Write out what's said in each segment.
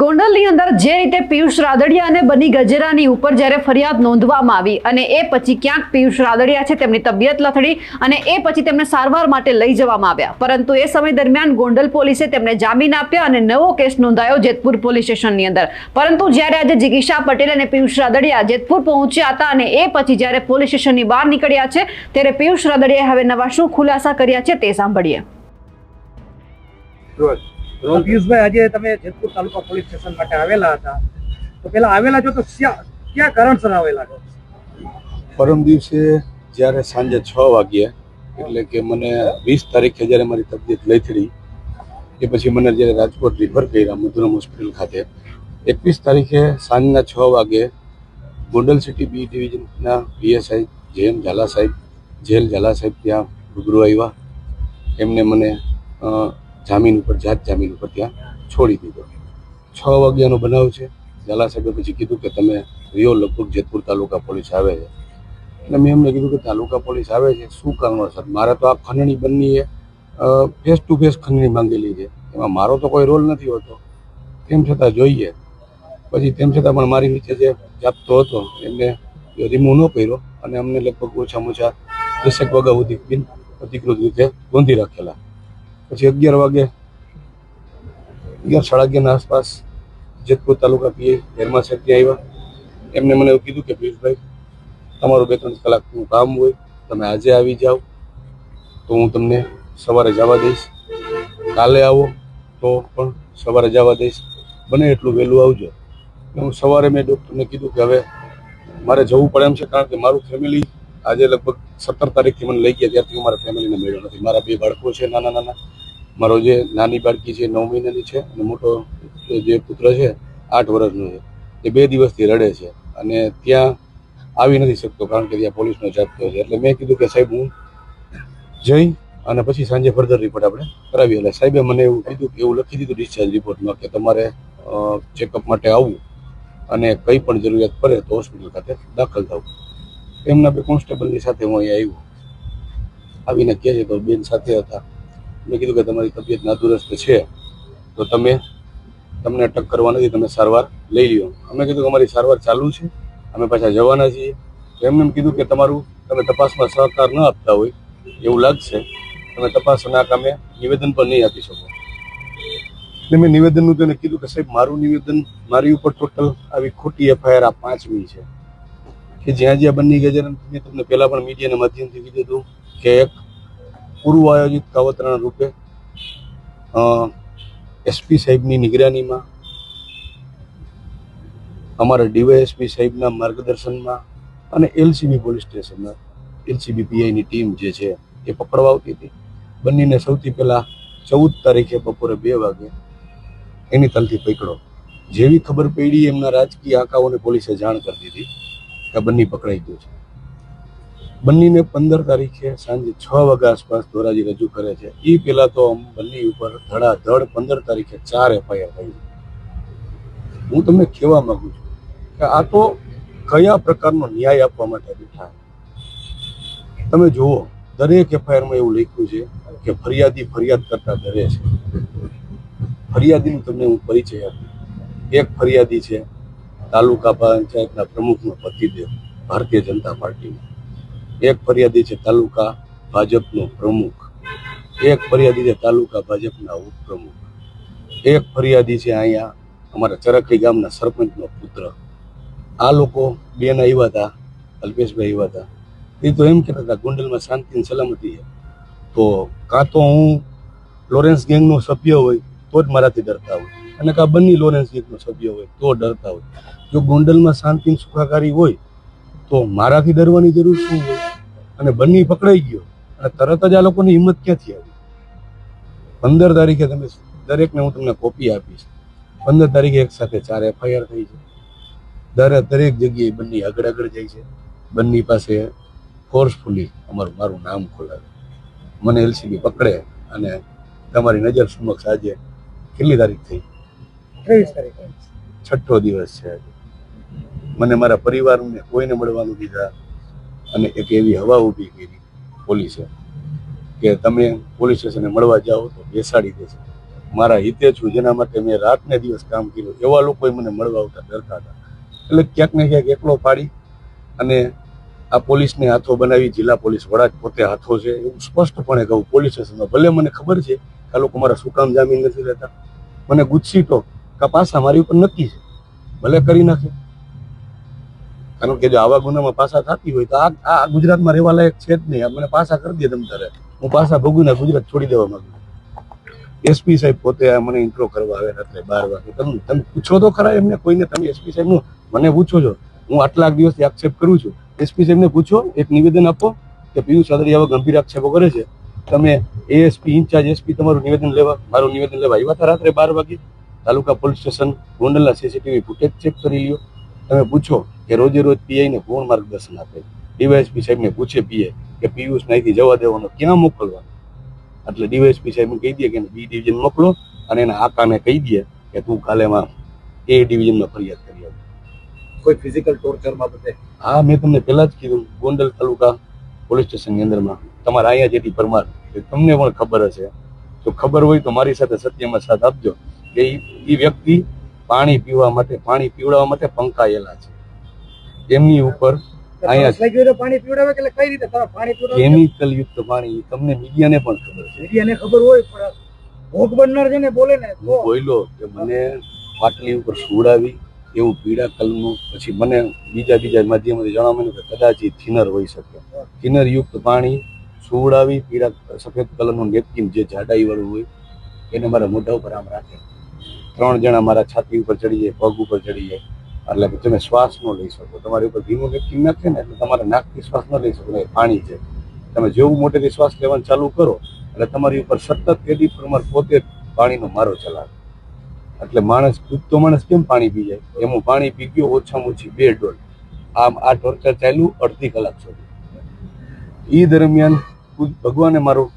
ગોંડલની અંદર જે રીતે પિયુષ રાદડિયા અને બની ગજેરાની ઉપર જ્યારે ફરિયાદ નોંધવામાં આવી અને એ પછી ક્યાંક પિયુષ રાદડિયા છે તેમની તબિયત લથડી અને એ પછી તેમને સારવાર માટે લઈ જવામાં આવ્યા. પરંતુ એ સમય દરમિયાન ગોંડલ પોલીસે તેમને જામીન આપ્યા અને નવો કેસ નોંધાયો જેતપુર પોલીસ સ્ટેશનની અંદર. પરંતુ જ્યારે આજે જિગીશા પટેલ અને પિયુષ રાદડિયા જેતપુર પહોંચ્યા હતા અને એ પછી જ્યારે પોલીસ સ્ટેશનની બહાર નીકળ્યા છે, ત્યારે પિયુષ રાદડિયાએ હવે નવા શું ખુલાસા કર્યા છે તે સાંભળીએ. પિયુષભાઈ આજે તમે જેતપુર તાલુકા પોલીસ સ્ટેશન માટે આવેલા હતા. તો પેલા આવેલા છો તો ક્યાં કારણસર આવેલા છો? પરમ દિવસે જ્યારે સાંજે છ વાગ્યે એટલે કે મને વીસ તારીખે જ્યારે મારી તબિયત લથડી એ પછી મને જ્યારે રાજકોટ રિફર કર્યા મધુરમ હોસ્પિટલ ખાતે એકવીસ તારીખે સાંજના છ વાગે ગોંડલ સિટી બી ડિવિઝનના પીએસઆઈ જેએમ ઝાલા સાહેબ જેલ ઝાલા સાહેબ ત્યાં રૂબરૂ આવ્યા. એમને મને જામીન ઉપર જાત જામીન ઉપર ત્યાં છોડી દીધો. છ વાગ્યાનો બનાવ છે. ઝાલા સાહેબે પછી કીધું કે તમે રિયો લગભગ જેતપુર તાલુકા પોલીસ આવે છે. એટલે મેં એમને કીધું કે તાલુકા પોલીસ આવે છે, શું કારણોસર? મારે તો આ ખંડણી બંનીએ ફેસ ટુ ફેસ ખંડણી માંગેલી છે. એમાં મારો તો કોઈ રોલ નથી હોતો. તેમ છતાં જોઈએ. પછી તેમ છતાં પણ મારી નીચે જે જાપતો હતો, એમને રિમૂવ ન કર્યો અને અમને લગભગ ઓછામાં ઓછા દસેક વાગ્યા સુધી બિન અધિકૃત રીતે ગોંધી રાખેલા. પછી અગિયાર વાગે, અગિયાર સાડા અગિયારના આસપાસ જેતપુર તાલુકા પીએ, હેરમા સાહેબ ત્યાં આવ્યા. એમને મને એવું કીધું કે, પિયુષભાઈ, તમારું બે ત્રણ કલાકનું કામ હોય, તમે આજે આવી જાઓ, તો હું તમને સવારે જવા દઈશ. કાલે આવો, તો પણ સવારે જવા દઈશ. બને એટલું વહેલું આવજો. હું સવારે મેં ડૉક્ટરને કીધું કે, હવે મારે જવું પડે એમ છે, કારણ કે મારું ફેમિલી આજે લગભગ સત્તર તારીખથી મને લઈ ગયા, ત્યારથી હું મારા ફેમિલીને મળ્યો નથી. મારા બે બાળકો છે નાના નાના મારો જે નાની બાળકી છે નવ મહિનાની છે અને મોટો જે પુત્ર છે, આઠ વર્ષનો છે. એ બે દિવસથી રડે છે અને ત્યાં આવી નથી શકતો કારણ કે ત્યાં પોલીસનો જાપ્તો છે. એટલે મેં કીધું કે સાહેબ હું જઈ અને પછી સાંજે ફર્ધર રિપોર્ટ આપણે કરાવીએ. એટલે સાહેબે મને એવું કીધું કે એવું લખી દીધું ડિસ્ચાર્જ રિપોર્ટમાં કે તમારે ચેકઅપ માટે આવવું અને કંઈ પણ જરૂરિયાત પડે તો હોસ્પિટલ ખાતે દાખલ થવું. એમના બે કોન્સ્ટેબલની સાથે હું અહીંયા આવ્યો. આવીને કહે છે તો બેન સાથે હતા. મેં કીધું કે તમારી તબિયત નાદુરસ્ત છે, તો તમે તમને અટક કરવા નથી, તમે સારવાર લઈ લ્યો. અમે કીધું કે અમારી સારવાર ચાલુ છે, અમે પાછા જવાના છીએ. તો એમને એમ કીધું કે તમારું, તમે તપાસમાં સહકાર ન આપતા હોય, એવું લાગશે, તમે તપાસના કામે નિવેદન પણ નહીં આપી શકો. એટલે મેં નિવેદનનું તેને કીધું કે સાહેબ, મારું નિવેદન મારી ઉપર ટોટલ આવી ખોટી એફઆઈઆર આ પાંચમી છે. કે જ્યાં જ્યાં બની ગયા મેં તમને પહેલાં પણ મીડિયાના માધ્યમથી કીધું હતું કે એક પૂર્વ આયોજિત કાવતરાના રૂપે એસપી સાહેબની નિગરાનીમાં, અમારા ડીવાયએસપી સાહેબના માર્ગદર્શનમાં અને એલસીબી પોલીસ સ્ટેશનમાં એલસીબી પીઆઈની ટીમ જે છે એ પકડવા આવતી હતી. બંનેને સૌથી પહેલાં ચૌદ તારીખે બપોરે બે વાગે એની તલથી પકડો. જેવી ખબર પડી એમના રાજકીય આંકાઓને પોલીસે જાણ કરી દીધી કે બંને પકડાઈ ગયું છે. બંનેને પંદર તારીખે સાંજે છ વાગ્યા આસપાસ ધોરાજી રજૂ કરે છે. એ પહેલાં તો બંને ઉપર ધડાધડ પંદર તારીખે ચાર એફઆઈઆર થઈ હું તમને કહેવા માગું છું કે આ તો કયા પ્રકારનો ન્યાય આપવા માટે બેઠા તમે જુઓ, દરેક એફઆઈઆરમાં એવું લખ્યું છે કે ફરિયાદી ફરિયાદ કરતા ડરે છે. ફરિયાદીનું તમને હું પરિચય આપું. એક ફરિયાદી છે, તાલુકા પંચાયતના પ્રમુખનો પતિદેવ, ભારતીય જનતા પાર્ટીનો. એક ફરિયાદી છે તાલુકા ભાજપનો પ્રમુખ. એક ફરિયાદી છે તાલુકા ભાજપના ઉપપ્રમુખ. એક ફરિયાદી છે અહીંયા અમારા ચરખડી ગામના સરપંચનો પુત્ર. આ લોકો બેન આવ્યા હતા, અલ્પેશભાઈ આવ્યા હતા. એ તો એમ કહેતા હતા, ગુંડલમાં શાંતિ અને સલામતી છે. તો કાં તો હું લોરેન્સ ગેંગનો સભ્ય હોય તો જ મારાથી ડરતા હોય. અને કાં બંને લોરેન્સ ગેંગનો સભ્ય હોય તો ડરતા હોય. જો ગોંડલમાં શાંતિ સુખાકારી હોય તો મારાથી ડરવાની જરૂર શું હોય? અને બંને પકડાઈ ગયો. અને તરત જ આ લોકોની હિંમત ક્યાંથી આવી? પંદર તારીખે તમે દરેકને હું તમને કોપી આપીશ. પંદર તારીખે એક સાથે ચાર એફઆઈઆર થઈ છે. દરે દરેક જગ્યાએ બંને આગળ આગળ જાય છે. બંને પાસે ફોર્સફુલી અમારું મારું નામ ખોલાવે. મને એલસીબી પકડે અને તમારી નજર સમક્ષ આજે કેટલી તારીખ થઈ? ત્રેવીસ તારીખે. છઠ્ઠો દિવસ છે મને મારા પરિવારને કોઈને મળવાનું દીધા. અને એક એવી હવા ઊભી કરી પોલીસે કે તમે પોલીસ સ્ટેશને મળવા જાઓ તો બેસાડી દેશે. મારા હિતે છું, જેના માટે મેં રાતને દિવસ કામ કર્યું. એવા લોકોએ મને મળવા આવતા ડરતા હતા. એટલે ક્યાંક ને ક્યાંક એકલો પાડી અને આ પોલીસને હાથો બનાવી જિલ્લા પોલીસ વડા પોતે હાથો છે. એવું સ્પષ્ટપણે કહું, પોલીસ સ્ટેશનમાં ભલે મને ખબર છે કે આ લોકો મારા શું કામ જામીન નથી લેતા. મને ગુસ્સી તો કપાસ પાસા મારી ઉપર નક્કી છે. ભલે કરી નાખે. કારણ કે જો આવા ગુનામાં પાસા થતી હોય તો આ આ ગુજરાતમાં રહેવા લાયક છે જ નહીં. મને પાસા કરી દે તમ તારે. હું પાસા ભોગવીને ગુજરાત છોડી દેવા માંગુ એસપી સાહેબ પોતે મને ઇન્ટ્રો કરવા આવે રાત્રે બાર વાગે. તમે તમે પૂછો તો ખરા એમને કોઈને. તમે એસપી સાહેબનું મને પૂછો છો. હું આટલા દિવસથી આક્ષેપ કરું છું. એસપી સાહેબને પૂછો, એક નિવેદન આપો કે પિયુષ ચૌધરી આવા ગંભીર આક્ષેપો કરે છે. તમે એએસપી ઇન્ચાર્જ એસપી તમારું નિવેદન લેવા મારું નિવેદન લેવા આવ્યા હતા રાત્રે બાર વાગે. તાલુકા પોલીસ સ્ટેશન, ગોંડલના સીસીટીવી ફૂટેજ ચેક કરી લ્યો. તમે પૂછો. કે રોજે રોજ પીઆઈને કોણ માર્ગદર્શન આપે. ડીવાયએસપી સાહેબને પૂછે પીએ કે પિયુષ અહીંથી જવા દેવાનો ક્યાં મોકલવાનો? એટલે ડીવાયએસપી સાહેબ કહી દે કે બી ડિવિઝન મોકલો અને એના આકાને કહી દે કે તું કાલેમાં એ ડિવિઝનમાં ફરિયાદ કરી આવ. કોઈ ફિઝિકલ ટોર્ચર બાબતે હા મેં તમને પહેલા જ કીધું ગોંડલ તાલુકા પોલીસ સ્ટેશનની અંદરમાં. તમારા અહીંયા જેથી પરમાર તમને પણ ખબર હશે. જો ખબર હોય તો મારી સાથે સત્યમાં સાથ આપજો કે એ વ્યક્તિ પાણી પીવા માટે પાણી પીવડાવવા માટે પંકાયેલા છે. એમની ઉપર કેમિકલ યુક્ત પાણી તમને મીડિયાને પણ ખબર છે. મીડિયાને ખબર હોય પણ ભોગ બનનાર છે ને બોલે ને હું બોલ્યો કે મને પાટલી ઉપર સુવડાવી એવું પીળા કલરનું પછી મને બીજા બીજા માધ્યમથી જાણવા મળ્યું કે કદાચ એ થિનર હોઈ શકે. થિનર યુક્ત પાણી સુવડાવી પીળા સફેદ કલરનું નેપકિન જે જાડાઈ વાળું હોય એને મારા મોઢા ઉપર આમ રાખે. ત્રણ જણા મારા છાતી ઉપર ચડી જાય પગ ઉપર ચડી જાય. એટલે કે તમે શ્વાસ ન લઈ શકો. તમારી ઉપર ધીમું વ્યક્તિ નાખે ને, એટલે તમારે નાકથી શ્વાસ ન લઈ શકો, એ પાણી છે. તમે જેવું મોટેથી શ્વાસ લેવાનું ચાલુ કરો, એટલે તમારી ઉપર સતત તેદી પ્રમાણ પોતે પાણીનો મારો ચલાવે. એટલે માણસ ડૂબતો માણસ કેમ પાણી પી જાય? એમ પાણી પી ગયો ઓછામાં ઓછી બે ડોલ. આમ આ ટોર્ચર ચાલ્યું અડધી કલાક સુધી. એ દરમિયાન ભગવાને મારું,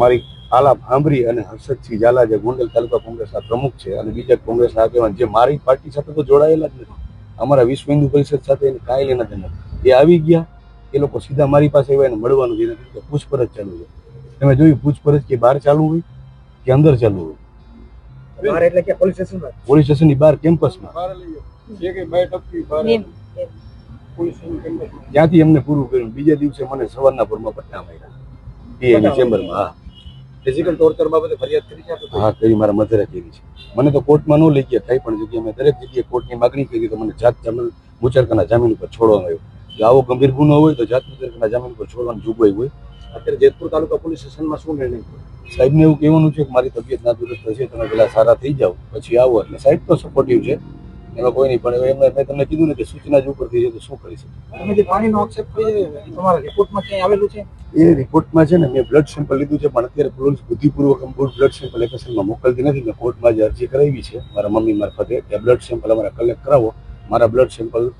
મારી આલાપ સાંભળી અને હર્ષદસિંહ ઝાલા જે ગોંડલ તાલુકા કોંગ્રેસના પ્રમુખ છે અને બીજા કોંગ્રેસના આગેવાન જે મારી પાર્ટી સાથે તો જોડાયેલા જ નથી. અમારા વિશ્વ હિન્દુ પરિષદ સાથે એને કાંઈ લેના દેના. એ આવી ગયા એ લોકો સીધા મારી પાસે આવ્યા એને મળવાનું જેને કીધું કે પૂછપરછ ચાલુ છે. તમે જોયું પૂછપરછ કે બહાર ચાલુ હોય કે અંદર ચાલુ હોય? એટલે કે પોલીસ સ્ટેશનમાં પોલીસ સ્ટેશનની બહાર કેમ્પસમાં. ત્યાંથી એમને પૂરું કર્યું. બીજા દિવસે મને સવારના પૂરમાં પટ્ટા માર્યા. પીઆઈની ચેમ્બરમાં હા. ફિઝિકલ ટોર્ચર બાબતે ફરિયાદ કરી છે? હા કરી મારા મધરે કરી છે. મને તો કોર્ટમાં ન લઈ ગયા કઈ પણ જગ્યાએ મેં દરેક જગ્યાએ કોર્ટની માગણી કરી તો મને જાત જામીન મુચરકાના જામીન ઉપર છોડવામાં આવ્યો. જો આવો ગંભીર ગુનો હોય તો જાત મુચરકાના જામીન ઉપર છોડવાની જોગવાઈ હોય. અત્યારે જેતપુર તાલુકા પોલીસ સ્ટેશનમાં શું નિર્ણય સાહેબને એવું કહેવાનું છે કે મારી તબિયત ના દુરસ્ત છે તમે પેલા સારા થઈ જાઓ પછી આવો. એટલે સાહેબ તો સપોર્ટિવ છે. એમાં કોઈ નહીં પણ એમને મેં તમને કીધું ને કે સૂચના જ ઉપરથી છે તો શું કરી શકે તમે જે પાણીનો આક્ષેપ કર્યો તમારા રિપોર્ટમાં ક્યાંય આવેલું છે? એ રિપોર્ટમાં છે ને મેં બ્લડ સેમ્પલ લીધું છે પણ અત્યારે પોલીસ બુદ્ધિપૂર્વક બ્લડ સેમ્પલ એપ્લિકેશનમાં મોકલતી નથી. મેં કોર્ટમાં જે અરજી કરાવી છે મારા મમ્મી મારફતે કે બ્લડ સેમ્પલ અમારા કલેક્ટ કરાવો. મારા બ્લડ સેમ્પલ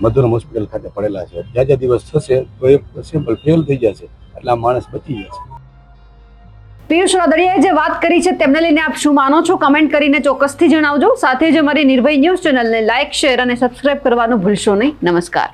મધુરમ હોસ્પિટલ ખાતે પડેલા છે. જ્યાં જ્યાં દિવસ થશે તો એ સેમ્પલ ફેલ થઈ જશે. એટલે આ માણસ બચી જશે. પિયુષ રાદડિયાએ જે વાત કરી છે તેમને લઈને આપ શું માનો છો? કમેન્ટ કરીને ચોક્કસથી જણાવજો. સાથે જ અમારી નિર્ભય ન્યૂઝ ચેનલને લાઇક શેર અને સબસ્ક્રાઇબ કરવાનું ભૂલશો નહીં. નમસ્કાર.